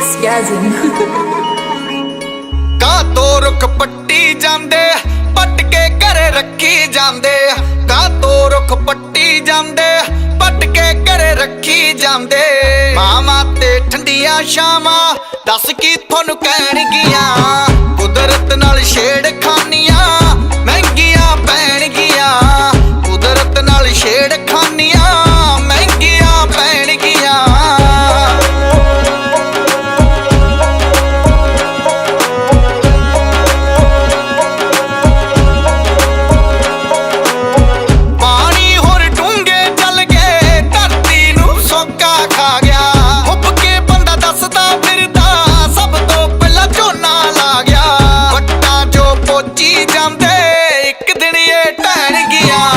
ਸਕੈਜ਼ਮ ਕਾ ਤੋ ਰੁਕ ਪੱਟੀ ਜਾਂਦੇ ਪੱਟ ਕੇ ਘਰੇ ਰੱਖੀ ਜਾਂਦੇ। ਕਾ ਤੋ ਰੁਕ ਪੱਟੀ ਜਾਂਦੇ ਪੱਟ ਕੇ ਘਰੇ ਰੱਖੀ ਜਾਂਦੇ। ਮਾਮਾ ਤੇ ਠੰਡੀਆਂ ਸ਼ਾਮਾਂ ਦੱਸ ਕੀ ਤੁਹਾਨੂੰ ਕਹਿਣਗੀਆਂ? ਕੁਦਰਤ ਨਾਲ ਛੇੜਖਾਨੀਆਂ গিয়া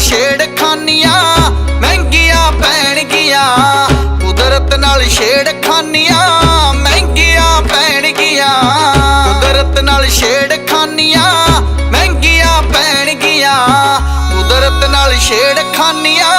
ਛੇੜ ਖਾਨੀਆਂ ਮਹਿੰਗੀਆਂ ਪੈਣਗੀਆਂ। ਕੁਦਰਤ ਨਾਲ ਛੇੜ ਖਾਨੀਆਂ ਮਹਿੰਗੀਆਂ ਪੈਣਗੀਆਂ। ਕੁਦਰਤ ਨਾਲ ਛੇੜ ਖਾਨੀਆਂ ਮਹਿੰਗੀਆਂ ਪੈਣਗੀਆਂ। ਕੁਦਰਤ ਨਾਲ ਛੇੜ ਖਾਨੀਆਂ